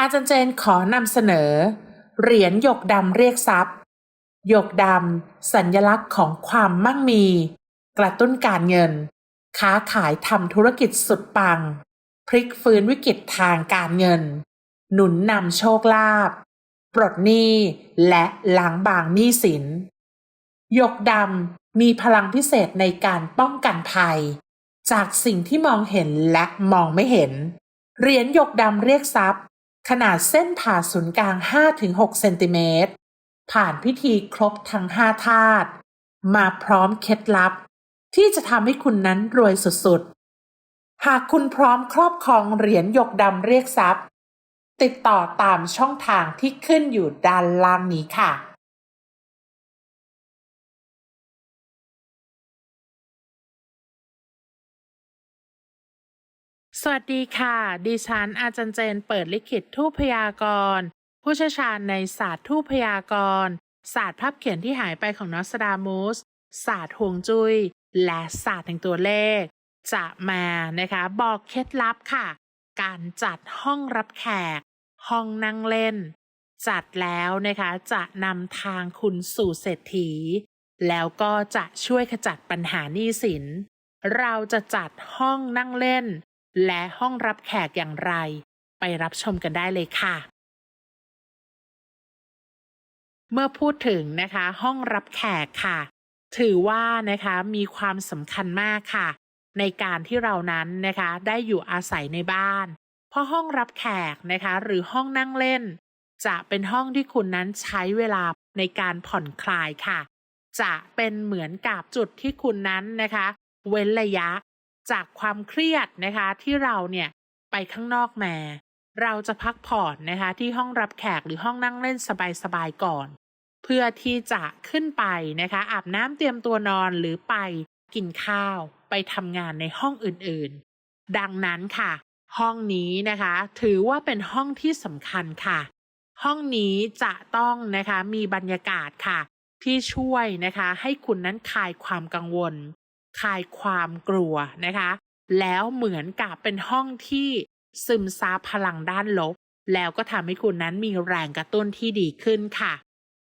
อาจารย์เจนขอนำเสนอ เหรียญหยกดำเรียกทรัพย์ หยกดำสัญลักษณ์ของความมั่งมี กระตุ้นการเงิน ค้าขายทำธุรกิจสุดปัง พลิกฟื้นวิกฤตทางการเงิน หนุนนำโชคลาภปลดหนี้และล้างบางหนี้สิน หยกดำมีพลังพิเศษในการป้องกันภัย จากสิ่งที่มองเห็นและมองไม่เห็น เหรียญหยกดำเรียกทรัพย์ ขนาดเส้นผ่าศูนย์กลาง 5-6 เซนติเมตร ผ่านพิธีครบทั้ง 5 ธาตุ มาพร้อมเคล็ดลับ ที่จะทำให้คุณนั้นรวยสุดๆ หากคุณพร้อมครอบครองเหรียญหยกดำเรียกทรัพย์ ติดต่อตามช่องทางที่ขึ้นอยู่ด้านล่างนี้ค่ะ สวัสดีค่ะ ดิฉันอาจารย์เจนเปิดลิขิตทูพยากรณ์ ผู้เชี่ยวชาญในศาสตร์ทูพยากรณ์ ศาสตร์ภาพเขียนที่หายไปของนอสดามูส ศาสตร์ห่วงจุย้ย และศาสตร์แห่งตัวเลข จะมานะคะ บอกเคล็ดลับค่ะ การจัดห้องรับแขก ห้องนั่งเล่น จัดแล้วนะคะจะนำทางคุณสู่เศรษฐี แล้วก็จะช่วยขจัดปัญหาหนี้สิน เราจะจัดห้องนั่งเล่น และห้องรับแขกอย่างไร ไปรับชมกันได้เลยค่ะ เมื่อพูดถึงนะคะ ห้องรับแขกค่ะ ถือว่านะคะมีความสำคัญมากค่ะ ในการที่เรานั้นนะคะได้อยู่อาศัยในบ้าน เพราะห้องรับแขกนะคะ หรือห้องนั่งเล่น จะเป็นห้องที่คุณนั้นใช้เวลาในการผ่อนคลายค่ะ จะเป็นเหมือนกับจุดที่คุณนั้นนะคะ เว้นระยะ จากความเครียดนะคะที่เราเนี่ยไปข้างนอกมาเราจะพักผ่อนนะคะที่ห้องรับแขกหรือห้องนั่งเล่นสบายๆก่อน เพื่อที่จะขึ้นไปนะคะอาบน้ำเตรียมตัวนอนหรือไปกินข้าวไปทำงานในห้องอื่นๆ ดังนั้นค่ะ ห้องนี้นะคะ ถือว่าเป็นห้องที่สำคัญค่ะ ห้องนี้จะต้องนะคะมีบรรยากาศค่ะ ที่ช่วยนะคะให้คุณนั้นคลายความกังวล คลายความกลัวนะคะ แล้วเหมือนกับเป็นห้องที่ซึมซับพลังด้านลบ แล้วก็ทำให้คุณนั้นมีแรงกระตุ้นที่ดีขึ้นค่ะ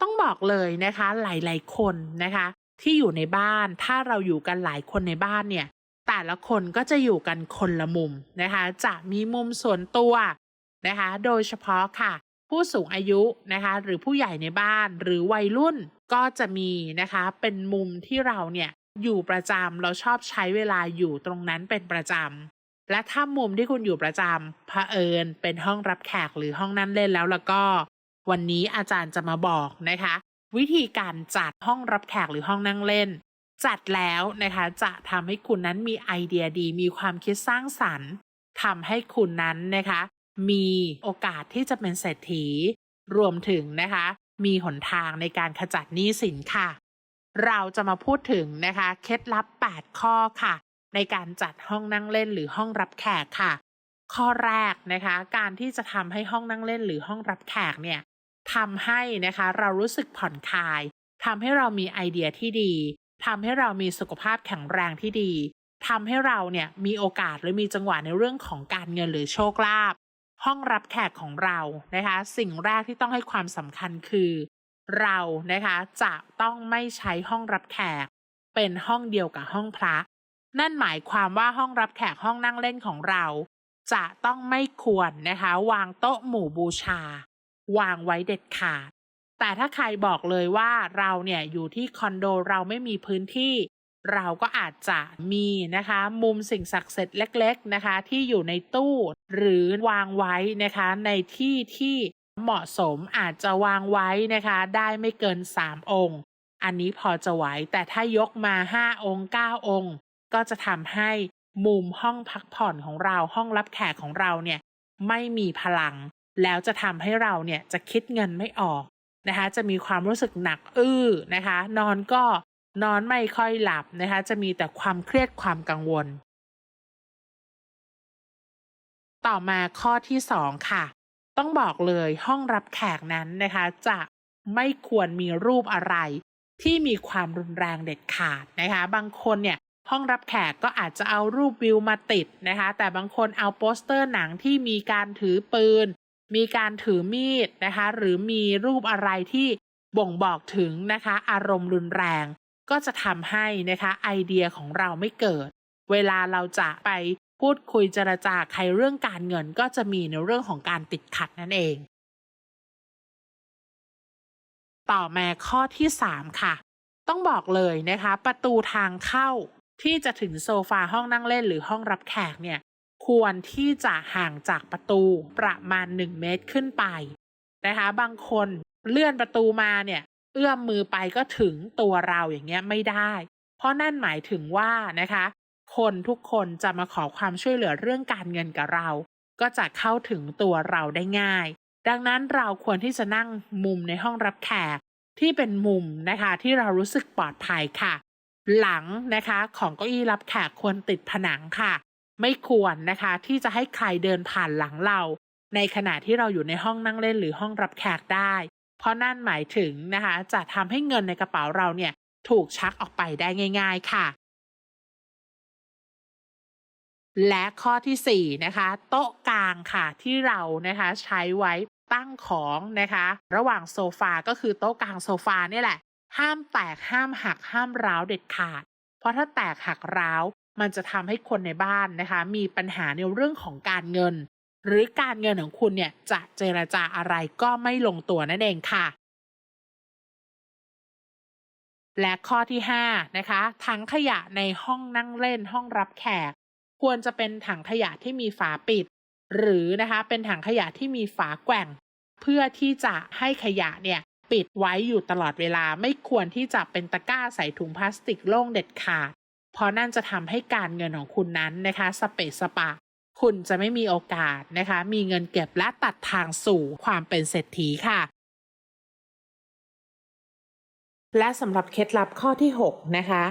ต้องบอกเลยนะคะหลายๆคนนะคะ ที่อยู่ในบ้านถ้าเราอยู่กันหลายคนในบ้านเนี่ย แต่ละคนก็จะอยู่กันคนละมุมนะคะ จะมีมุมส่วนตัวนะคะ โดยเฉพาะค่ะ ผู้สูงอายุนะคะ หรือผู้ใหญ่ในบ้านหรือวัยรุ่นก็จะมีนะคะ เป็นมุมที่เราเนี่ย อยู่ประจำเราชอบใช้เวลาอยู่ตรงนั้นเป็นประจำและถ้ามุมที่คุณอยู่ประจำเผอิญเป็นห้องรับแขกหรือห้องนั่งเล่นแล้วแล้วก็ วันนี้อาจารย์จะมาบอกนะคะ วิธีการจัดห้องรับแขกหรือห้องนั่งเล่น จัดแล้วนะคะจะทำให้คุณนั้นมีไอเดียดี มีความคิดสร้างสรรค์ทำให้คุณนั้นนะคะ มีโอกาสที่จะเป็นเศรษฐี รวมถึงนะคะ มีหนทางในการขจัดหนี้สินค่ะ เราจะมาพูดถึงนะคะ เคล็ดลับ 8 ข้อค่ะ ในการจัดห้องนั่งเล่นหรือห้องรับแขกค่ะ ข้อแรกนะคะ การที่จะทำให้ห้องนั่งเล่นหรือห้องรับแขกเนี่ยทำให้นะคะเรารู้สึกผ่อนคลายทำให้เรามีไอเดียที่ดีทำให้เรามีสุขภาพแข็งแรงที่ดีทำให้เราเนี่ยมีโอกาสหรือมีจังหวะในเรื่องของการเงินหรือโชคลาภห้องรับแขกของเรานะคะ สิ่งแรกที่ต้องให้ความสำคัญคือ เรานะคะจะต้องไม่ใช้ห้องรับแขก เป็นห้องเดียวกับห้องพระ นั่นหมายความว่าห้องรับแขกห้องนั่งเล่นของเรา จะต้องไม่ควรนะคะ วางโต๊ะหมู่บูชา วางไว้เด็ดขาด แต่ถ้าใครบอกเลยว่าเราเนี่ยอยู่ที่คอนโดเราไม่มีพื้นที่ เราก็อาจจะมีนะคะ มุมสิ่งศักดิ์สิทธิ์เล็ก ๆนะคะ ที่อยู่ในตู้ หรือวางไว้นะคะในที่ที่ เหมาะสมอาจจะวางไว้นะคะ ได้ไม่เกิน 3 องค์ อันนี้พอจะไหวแต่ถ้ายกมา 5 องค์ 9 องค์ ก็จะทำให้มุมห้องพักผ่อนของเราห้องรับแขกของเราเนี่ยไม่มีพลัง แล้วจะทำให้เราเนี่ยจะคิดเงินไม่ออกนะคะ จะมีความรู้สึกหนักอื้อนะคะ นอนก็นอนไม่ค่อยหลับนะคะ จะมีแต่ความเครียดความกังวล ต่อมาข้อที่สองค่ะ ต้องบอกเลยห้องรับแขกนั้นนะคะ จะไม่ควรมีรูปอะไร ที่มีความรุนแรงเด็ดขาดนะคะ บางคนเนี่ยห้องรับแขกก็อาจจะเอารูปวิวมาติดนะคะ แต่บางคนเอาโปสเตอร์หนังที่มีการถือปืน มีการถือมีดนะคะ หรือมีรูปอะไรที่บ่งบอกถึงนะคะ อารมณ์รุนแรง ก็จะทำให้นะคะไอเดียของเราไม่เกิด เวลาเราจะไป พูดคุยเจรจาใครเรื่องการเงินก็จะมีในเรื่องของการติดขัดนั่นเอง ต่อมาข้อที่ 3 ค่ะ ต้องบอกเลยนะคะ ประตูทางเข้าที่จะถึงโซฟาห้องนั่งเล่นหรือห้องรับแขกเนี่ยควรที่จะห่างจากประตูประมาณ 1 เมตรขึ้นไปนะคะ บางคนเลื่อนประตูมาเนี่ยเอื้อมมือไปก็ถึงตัวเราอย่างเงี้ยไม่ได้ เพราะนั่นหมายถึงว่านะคะ คนทุกคนจะมาขอความช่วยเหลือเรื่องการเงินกับเรา ก็จะเข้าถึงตัวเราได้ง่าย ดังนั้นเราควรที่จะนั่งมุมในห้องรับแขกที่เป็นมุมนะคะที่เรารู้สึกปลอดภัยค่ะ หลังนะคะของเก้าอี้รับแขกควรติดผนังค่ะ ไม่ควรนะคะที่จะให้ใครเดินผ่านหลังเรา ในขณะที่เราอยู่ในห้องนั่งเล่นหรือห้องรับแขกได้ เพราะนั่นหมายถึงนะคะจะทำให้เงินในกระเป๋าเราเนี่ยถูกชักออกไปได้ง่าย ๆ ค่ะ และข้อที่ 4 นะคะ โต๊ะกลางค่ะที่เรานะคะใช้ไว้ตั้งของนะคะ ระหว่างโซฟาก็คือโต๊ะกลางโซฟาเนี่ยแหละ ห้ามแตกห้ามหักห้ามร้าวเด็ดขาด เพราะถ้าแตกหักร้าว มันจะทำให้คนในบ้านนะคะ มีปัญหาในเรื่องของการเงิน หรือการเงินของคุณเนี่ยจะเจรจาอะไรก็ไม่ลงตัวนั่นเองค่ะ และข้อที่5นะคะถังขยะในห้องนั่งเล่นห้องรับแขก ควรจะเป็นถังขยะที่มีฝาปิด หรือนะคะเป็นถังขยะที่มีฝาแกว่ง เพื่อที่จะให้ขยะเนี่ยปิดไว้อยู่ตลอดเวลาไม่ควรที่จะเป็นตะกร้าใส่ถุงพลาสติกโล่งเด็ดขาด เพราะนั่นจะทำให้การเงินของคุณนั้นนะคะสเปซสปะ คุณจะไม่มีโอกาสนะคะ มีเงินเก็บและตัดทางสู่ความเป็นเศรษฐีค่ะ และสำหรับเคล็ดลับข้อที่ 6 นะคะ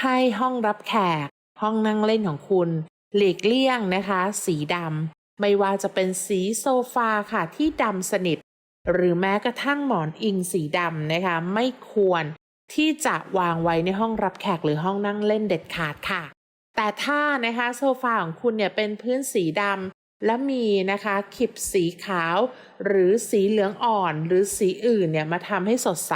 ให้ห้องรับแขก ห้องนั่งเล่นของคุณ หลีกเลี่ยงนะคะ สีดำไม่ว่าจะเป็นสีโซฟาค่ะที่ดำสนิท หรือแม้กระทั่งหมอนอิงสีดำนะคะ ไม่ควรที่จะวางไว้ในห้องรับแขกหรือห้องนั่งเล่นเด็ดขาดค่ะ แต่ถ้านะคะโซฟาของคุณเนี่ยเป็นพื้นสีดำและมีนะคะขิบสีขาว หรือสีเหลืองอ่อนหรือสีอื่นเนี่ยมาทำให้สดใส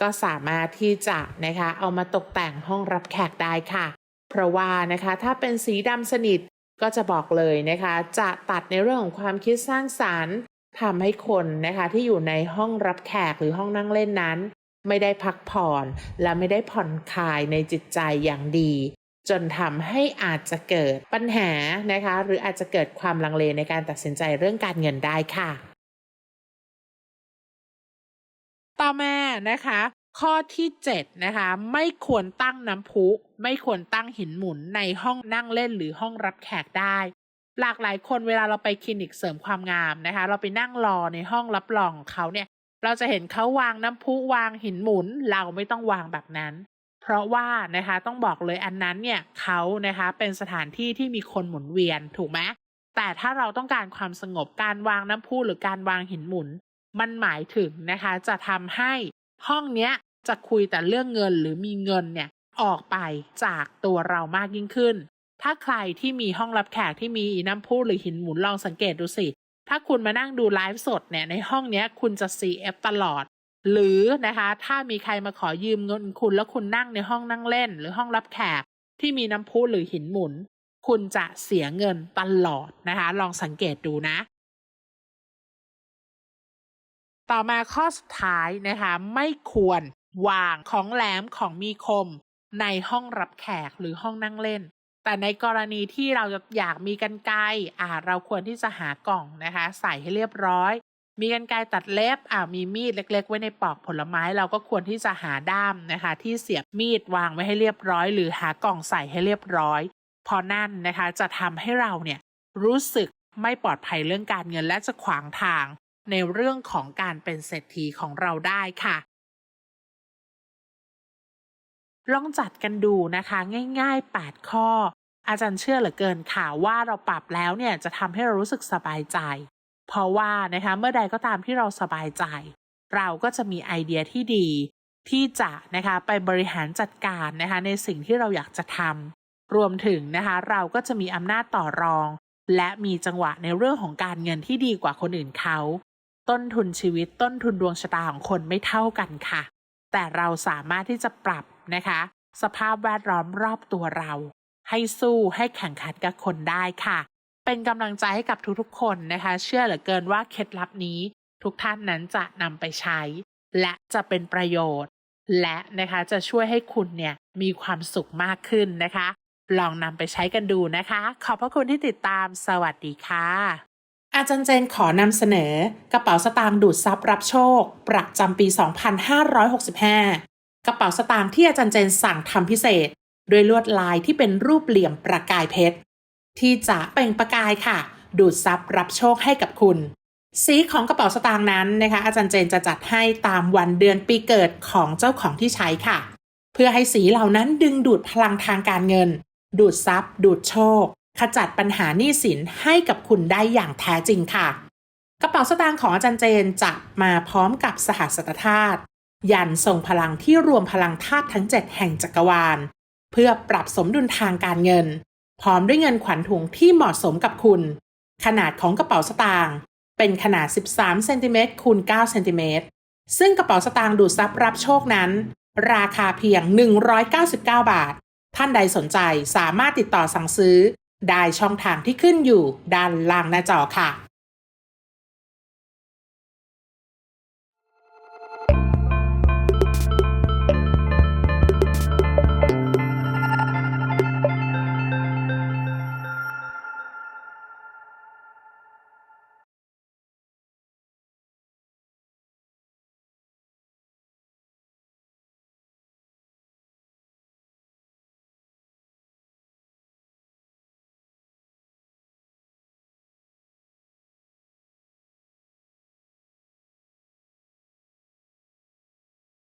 ก็สามารถที่จะนะคะเอามาตกแต่งห้องรับแขกได้ค่ะ เพราะว่านะคะถ้าเป็นสีดำสนิทก็จะบอกเลยนะคะ จะตัดในเรื่องของความคิดสร้างสารรค์ทำให้คนนะคะที่อยู่ในห้องรับแขกหรือห้องนั่งเล่นนั้น ไม่ได้พักผ่อนและไม่ได้ผ่อนคลายในจิตใจอย่างดี จนทำให้อาจจะเกิดปัญหานะคะ หรืออาจจะเกิดความลังเลในการตัดสินใจเรื่องการเงินได้ค่ะ ต่อมานะคะ ข้อที่7นะคะไม่ควรตั้งน้ำพุ ไม่ควรตั้งหินหมุนในห้องนั่งเล่นหรือห้องรับแขกได้ หลากหลายคนเวลาเราไปคลินิกเสริมความงามนะคะ เราไปนั่งรอในห้องรับรองของเขาเนี่ย เราจะเห็นเขาวางน้ำพุวางหินหมุน เราไม่ต้องวางแบบนั้น เพราะว่านะคะต้องบอกเลยอันนั้นเนี่ยเขานะคะเป็นสถานที่ที่มีคนหมุนเวียนถูกไหมแต่ถ้าเราต้องการความสงบการวางน้ำพุหรือการวางหินหมุน มันหมายถึงนะคะจะทำให้ห้องเนี้ยจะคุยแต่เรื่องเงินหรือมีเงินเนี่ย ออกไปจากตัวเรามากยิ่งขึ้น ถ้าใครที่มีห้องรับแขกที่มีน้ำพุหรือหินหมุนลองสังเกตดูสิ ถ้าคุณมานั่งดูไลฟ์สดเนี่ยในห้องเนี้ยคุณจะ CF ตลอด หรือนะคะถ้ามีใครมาขอยืมเงินคุณแล้วคุณนั่งในห้องนั่งเล่น หรือห้องรับแขกที่มีน้ำพุหรือหินหมุน คุณจะเสียเงินตลอดนะคะ ลองสังเกตดูนะต่อมาข้อสุดท้ายนะคะ ไม่ควรวางของแหลมของมีคม ในห้องรับแขกหรือห้องนั่งเล่น แต่ในกรณีที่เราอยากมีกันไกอ่าเราควรที่จะหากล่องนะคะ ใส่ให้เรียบร้อย มีกันไกตัดเล็บอ่ามีมีดเล็ก ๆ ไว้ในปอกผลไม้ เราก็ควรที่จะหาด้ามนะคะ ที่เสียบมีดวางไว้ให้เรียบร้อย หรือหากล่องใส่ให้เรียบร้อยเพราะนั่นนะคะจะทำให้เราเนี่ยรู้สึกไม่ปลอดภัยเรื่องการเงินและจะขวางทาง ในเรื่องของการเป็นเศรษฐีของเราได้ค่ะ ลองจัดกันดูนะคะง่าย ๆ 8 ข้อ อาจารย์เชื่อเหลือเกินค่ะว่าเราปรับแล้วเนี่ยจะทำให้เรารู้สึกสบายใจ เพราะว่านะคะเมื่อใดก็ตามที่เราสบายใจ เราก็จะมีไอเดียที่ดี ที่จะนะคะไปบริหารจัดการนะคะในสิ่งที่เราอยากจะทำรวมถึงนะคะเราก็จะมีอำนาจต่อรอง และมีจังหวะในเรื่องของการเงินที่ดีกว่าคนอื่นเขา ต้นทุนชีวิตต้นทุนดวงชะตาของคนไม่เท่ากันค่ะ แต่เราสามารถที่จะปรับ นะคะ สภาพแวดล้อมรอบตัวเรา ให้สู้ให้แข่งขันกับคนได้ค่ะ เป็นกำลังใจให้กับทุกๆคนนะคะ เชื่อเหลือเกินว่าเคล็ดลับนี้ ทุกท่านนั้นจะนำไปใช้ และจะเป็นประโยชน์ และนะคะจะช่วยให้คุณเนี่ยมีความสุขมากขึ้นนะคะ ลองนำไปใช้กันดูนะคะ ขอบพระคุณที่ติดตามสวัสดีค่ะอาจารย์เจนขอนำเสนอกระเป๋าสตางค์ดูดซับรับโชค ประจำปี 2565 กระเป๋าสตางค์ที่อาจารย์เจนสั่งทำพิเศษ ด้วยลวดลายที่เป็นรูปเหลี่ยมประกายเพชร ที่จะเปล่งประกายค่ะ ดูดซับรับโชคให้กับคุณ สีของกระเป๋าสตางค์นั้นนะคะ อาจารย์เจนจะจัดให้ตามวันเดือนปีเกิดของเจ้าของที่ใช้ค่ะ เพื่อให้สีเหล่านั้นดึงดูดพลังทางการเงิน ดูดซับดูดโชค ขจัดปัญหาหนี้สินให้กับคุณได้อย่างแท้จริงค่ะ กระเป๋าสตางค์ของอาจารย์เจนจะมาพร้อมกับสหัสตธาตุ ยันทรงพลังที่รวมพลังธาตุทั้ง 7 แห่งจักรวาล เพื่อปรับสมดุลทางการเงิน พร้อมด้วยเงินขวัญถุงที่เหมาะสมกับคุณ ขนาดของกระเป๋าสตางค์เป็นขนาด 13เซนติเมตรคูณ9เซนติเมตรซึ่งกระเป๋าสตางค์ดูดซับรับโชคนั้น ราคาเพียง 199 บาท ท่านใดสนใจสามารถติดต่อสั่งซื้อ ได้ช่องทางที่ขึ้นอยู่ด้านล่างหน้าจอค่ะ